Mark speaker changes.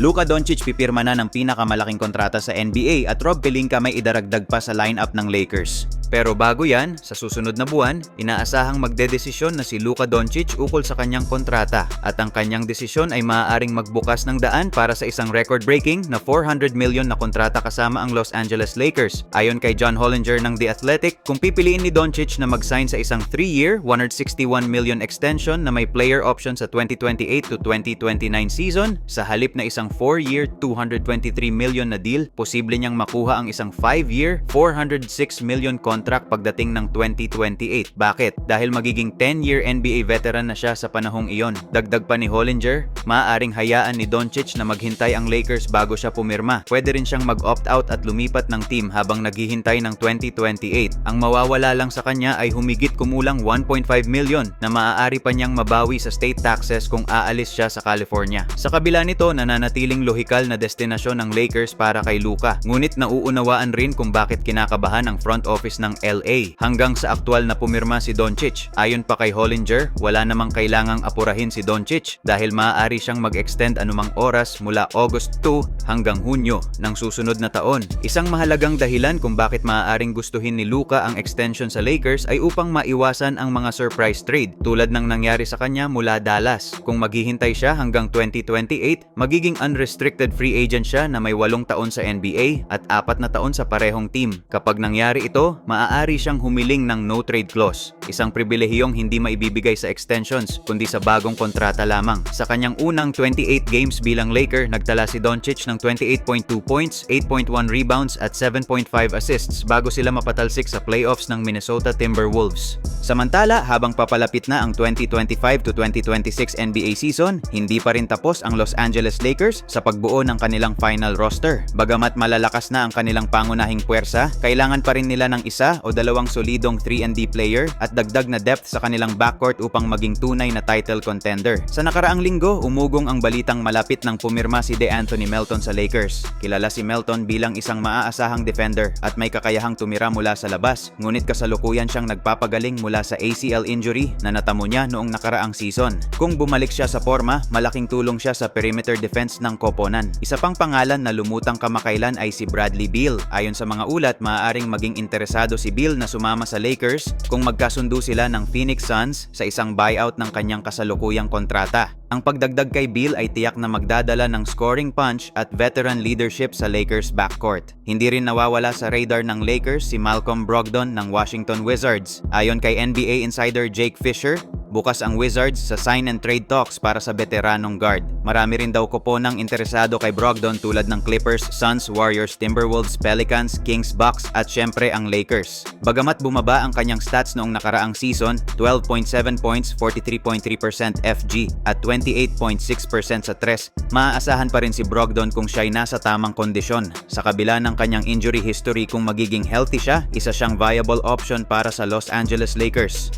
Speaker 1: Luka Doncic pipirma na ng pinakamalaking kontrata sa NBA at Rob Pelinka may idaragdag pa sa lineup ng Lakers. Pero bago yan, sa susunod na buwan, inaasahang magdedesisyon na si Luka Doncic ukol sa kanyang kontrata at ang kanyang desisyon ay maaaring magbukas ng daan para sa isang record-breaking na 400 million na kontrata kasama ang Los Angeles Lakers. Ayon kay John Hollinger ng The Athletic, kung pipiliin ni Doncic na mag-sign sa isang 3-year, 161 million extension na may player option sa 2028 to 2029 season, sa halip na isang 4-year, 223 million na deal, posible niyang makuha ang isang 5-year, 406 million contract pagdating ng 2028. Bakit? Dahil magiging 10-year NBA veteran na siya sa panahong iyon. Dagdag pa ni Hollinger, maaaring hayaan ni Doncic na maghintay ang Lakers bago siya pumirma. Pwede rin siyang mag-opt out at lumipat ng team habang naghihintay ng 2028. Ang mawawala lang sa kanya ay humigit kumulang 1.5 million na maaari pa niyang mabawi sa state taxes kung aalis siya sa California. Sa kabila nito, nananatiling lohikal na destinasyon ng Lakers para kay Luka. Ngunit nauunawaan rin kung bakit kinakabahan ang front office ng LA hanggang sa aktual na pumirma si Doncic. Ayon pa kay Hollinger, wala namang kailangang apurahin si Doncic dahil maaari siyang mag-extend anumang oras mula August 2 hanggang Hunyo ng susunod na taon. Isang mahalagang dahilan kung bakit maaaring gustuhin ni Luka ang extension sa Lakers ay upang maiwasan ang mga surprise trade tulad ng nangyari sa kanya mula Dallas. Kung maghihintay siya hanggang 2028, magiging unrestricted free agent siya na may walong taon sa NBA at apat na taon sa parehong team. Kapag nangyari ito, maaari siyang humiling ng no trade clause, isang pribilehiyong hindi maibibigay sa extensions kundi sa bagong kontrata lamang. Sa kanyang unang 28 games bilang Laker, nagtala si Doncic ng 28.2 points, 8.1 rebounds at 7.5 assists bago sila mapatalsik sa playoffs ng Minnesota Timberwolves. Samantala, habang papalapit na ang 2025 to 2026 NBA season, hindi pa rin tapos ang Los Angeles Lakers sa pagbuo ng kanilang final roster. Bagamat malalakas na ang kanilang pangunahing puwersa, kailangan pa rin nila ng isa o dalawang solidong 3&D player at dagdag na depth sa kanilang backcourt upang maging tunay na title contender. Sa nakaraang linggo, umugong ang balitang malapit ng pumirma si DeAnthony Melton sa Lakers. Kilala si Melton bilang isang maaasahang defender at may kakayahang tumira mula sa labas, ngunit kasalukuyan siyang nagpapagaling mula sa ACL injury na natamo niya noong nakaraang season. Kung bumalik siya sa forma, malaking tulong siya sa perimeter defense ng koponan. Isa pang pangalan na lumutang kamakailan ay si Bradley Beal. Ayon sa mga ulat, maaaring maging interesado si Beal na sumama sa Lakers kung magkasundo sila ng Phoenix Suns sa isang buyout ng kanyang kasalukuyang kontrata. Ang pagdagdag kay Beal ay tiyak na magdadala ng scoring punch at veteran leadership sa Lakers backcourt. Hindi rin nawawala sa radar ng Lakers si Malcolm Brogdon ng Washington Wizards. Ayon kay NBA insider Jake Fisher, Bukas ang Wizards sa sign and trade talks para sa veteranong guard. Marami rin daw koponang interesado kay Brogdon tulad ng Clippers, Suns, Warriors, Timberwolves, Pelicans, Kings, Bucks at syempre ang Lakers. Bagamat bumaba ang kanyang stats noong nakaraang season, 12.7 points, 43.3% FG at 28.6% sa tres, maaasahan pa rin si Brogdon kung siya'y nasa tamang kondisyon. Sa kabila ng kanyang injury history kung magiging healthy siya, isa siyang viable option para sa Los Angeles Lakers.